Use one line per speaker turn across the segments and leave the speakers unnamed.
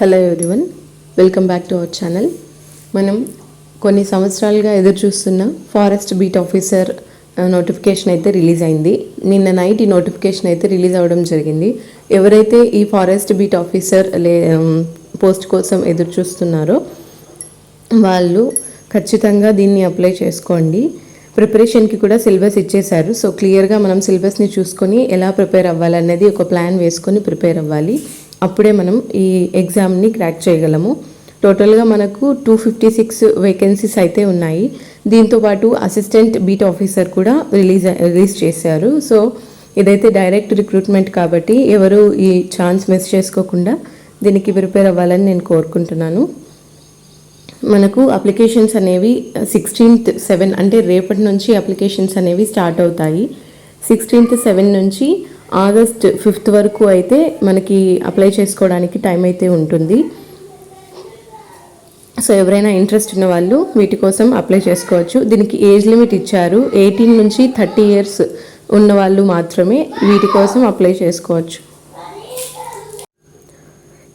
Hello everyone welcome back to our channel మనం కొన్ని సంవత్సరాలుగా ఎదురు చూస్తున్న ఫారెస్ట్ బీట్ ఆఫీసర్ నోటిఫికేషన్ అయితే రిలీజ్ అయింది. నిన్న నైట్ ఈ నోటిఫికేషన్ అయితే రిలీజ్ అవ్వడం జరిగింది. ఎవరైతే ఈ ఫారెస్ట్ బీట్ ఆఫీసర్ లే um, పోస్ట్ కోసం ఎదురు చూస్తున్నారో వాళ్ళు ఖచ్చితంగా దీన్ని అప్లై చేసుకోండి. ప్రిపరేషన్కి కూడా సిలబస్ ఇచ్చేశారు. సో క్లియర్గా మనం సిలబస్ని చూసుకొని ఎలా ప్రిపేర్ అవ్వాలనేది ఒక ప్లాన్ వేసుకొని ప్రిపేర్ అవ్వాలి. అప్పుడే మనం ఈ ఎగ్జామ్ని క్రాక్ చేయగలము. టోటల్గా మనకు టూ ఫిఫ్టీ సిక్స్ వేకెన్సీస్ అయితే ఉన్నాయి. దీంతోపాటు అసిస్టెంట్ బీట్ ఆఫీసర్ కూడా రిలీజ్ రిలీజ్ చేశారు. సో ఇదైతే డైరెక్ట్ రిక్రూట్మెంట్ కాబట్టి ఎవరు ఈ ఛాన్స్ మిస్ చేసుకోకుండా దీనికి ప్రిపేర్ అవ్వాలని నేను కోరుకుంటున్నాను. మనకు అప్లికేషన్స్ అనేవి సిక్స్టీన్త్ సెవెన్ అంటే రేపటి నుంచి అప్లికేషన్స్ అనేవి స్టార్ట్ అవుతాయి. సిక్స్టీన్త్ సెవెన్ నుంచి ఆగస్ట్ ఫిఫ్త్ వరకు అయితే మనకి అప్లై చేసుకోవడానికి టైం అయితే ఉంటుంది. సో ఎవరైనా ఇంట్రెస్ట్ ఉన్న వాళ్ళు వీటి కోసం అప్లై చేసుకోవచ్చు. దీనికి ఏజ్ లిమిట్ ఇచ్చారు. ఎయిటీన్ నుంచి థర్టీ ఇయర్స్ ఉన్న వాళ్ళు మాత్రమే వీటి కోసం అప్లై చేసుకోవచ్చు.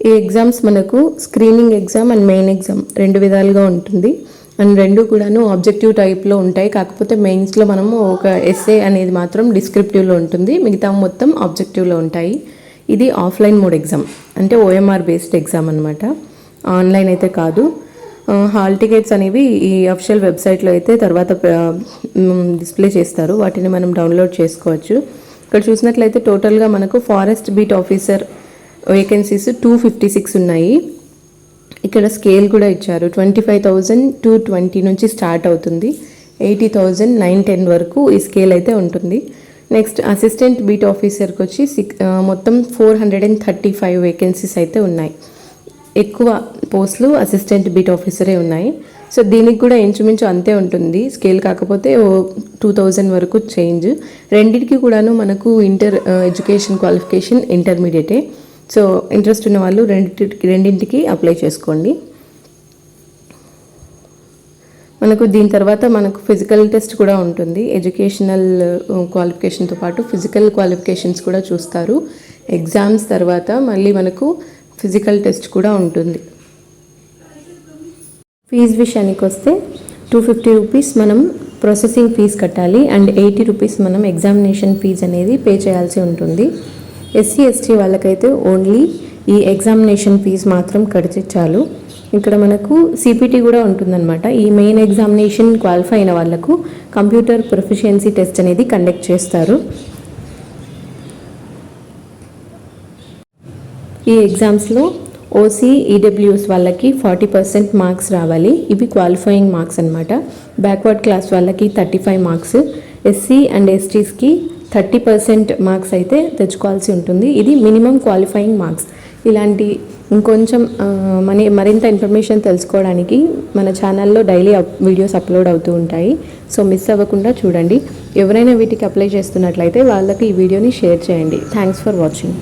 ఈ ఎగ్జామ్స్ మనకు screening exam and main exam రెండు విధాలుగా ఉంటుంది. అండ్ రెండు కూడాను ఆబ్జెక్టివ్ టైప్లో ఉంటాయి. కాకపోతే మెయిన్స్లో మనము ఒక ఎస్ఏ అనేది మాత్రం డిస్క్రిప్టివ్లో ఉంటుంది. మిగతా మొత్తం ఆబ్జెక్టివ్లో ఉంటాయి. ఇది ఆఫ్లైన్ మోడ్ ఎగ్జామ్. అంటే ఓఎంఆర్ బేస్డ్ ఎగ్జామ్ అనమాట ఆన్లైన్ అయితే కాదు. హాల్ టికెట్స్ అనేవి ఈ అఫిషియల్ వెబ్సైట్లో అయితే తర్వాత డిస్ప్లే చేస్తారు. వాటిని మనం డౌన్లోడ్ చేసుకోవచ్చు. ఇక్కడ చూసినట్లయితే టోటల్గా మనకు forest beat officer vacancies two fifty six ఉన్నాయి. ఇక్కడ స్కేల్ కూడా ఇచ్చారు. Twenty five thousand two twenty నుంచి స్టార్ట్ అవుతుంది. ఎయిటీ థౌజండ్ నైన్ టెన్ వరకు ఈ స్కేల్ అయితే ఉంటుంది. నెక్స్ట్ అసిస్టెంట్ బీట్ ఆఫీసర్కి వచ్చి సిక్స్ మొత్తం four hundred and thirty five vacancies అయితే ఉన్నాయి. ఎక్కువ పోస్టులు అసిస్టెంట్ బీట్ ఆఫీసరే ఉన్నాయి. సో దీనికి కూడా ఇంచుమించు అంతే ఉంటుంది. స్కేల్ కాకపోతే ఓ టూ థౌజండ్ వరకు చేంజ్. రెండింటికి కూడాను మనకు ఇంటర్ ఎడ్యుకేషన్ క్వాలిఫికేషన్ ఇంటర్మీడియటే. సో ఇంట్రెస్ట్ ఉన్న వాళ్ళు రెండింటికి రెండింటికి అప్లై చేసుకోండి. మనకు దీని తర్వాత మనకు ఫిజికల్ టెస్ట్ కూడా ఉంటుంది. ఎడ్యుకేషనల్ క్వాలిఫికేషన్తో పాటు ఫిజికల్ క్వాలిఫికేషన్స్ కూడా చూస్తారు. ఎగ్జామ్స్ తర్వాత మళ్ళీ మనకు ఫిజికల్ టెస్ట్ కూడా ఉంటుంది. ఫీజ్ విషయానికి వస్తే టూ ఫిఫ్టీ రూపీస్ మనం ప్రాసెసింగ్ ఫీజ్ కట్టాలి అండ్ ఎయిటీ రూపీస్ మనం ఎగ్జామినేషన్ ఫీజ్ అనేది పే చేయాల్సి ఉంటుంది. ఎస్సీ ఎస్టీ వాళ్ళకైతే ఓన్లీ ఈ ఎగ్జామినేషన్ ఫీజ్ మాత్రం కడితే చాలు. ఇక్కడ మనకు సిపిటి కూడా ఉంటుందన్నమాట. ఈ మెయిన్ ఎగ్జామినేషన్ క్వాలిఫై అయిన వాళ్ళకు కంప్యూటర్ ప్రొఫిషియన్సీ టెస్ట్ అనేది కండక్ట్ చేస్తారు. ఈ ఎగ్జామ్స్లో ఓసీ ఈడబ్ల్యూఎస్ వాళ్ళకి ఫార్టీ పర్సెంట్ మార్క్స్ రావాలి. ఇవి క్వాలిఫైయింగ్ మార్క్స్ అనమాట బ్యాక్వర్డ్ క్లాస్ వాళ్ళకి thirty five marks SC and ఎస్టీస్కి thirty percent marks అయితే తెచ్చుకోవాల్సి ఉంటుంది. ఇది మినిమం క్వాలిఫైయింగ్ మార్క్స్. ఇలాంటి ఇంకొంచెం మన మరింత ఇన్ఫర్మేషన్ తెలుసుకోవడానికి మన ఛానల్లో డైలీ అప్ వీడియోస్ అప్లోడ్ అవుతూ ఉంటాయి. సో మిస్ అవ్వకుండా చూడండి. ఎవరైనా వీటికి అప్లై చేస్తున్నట్లయితే వాళ్ళకి ఈ వీడియోని షేర్ చేయండి. Thanks for watching.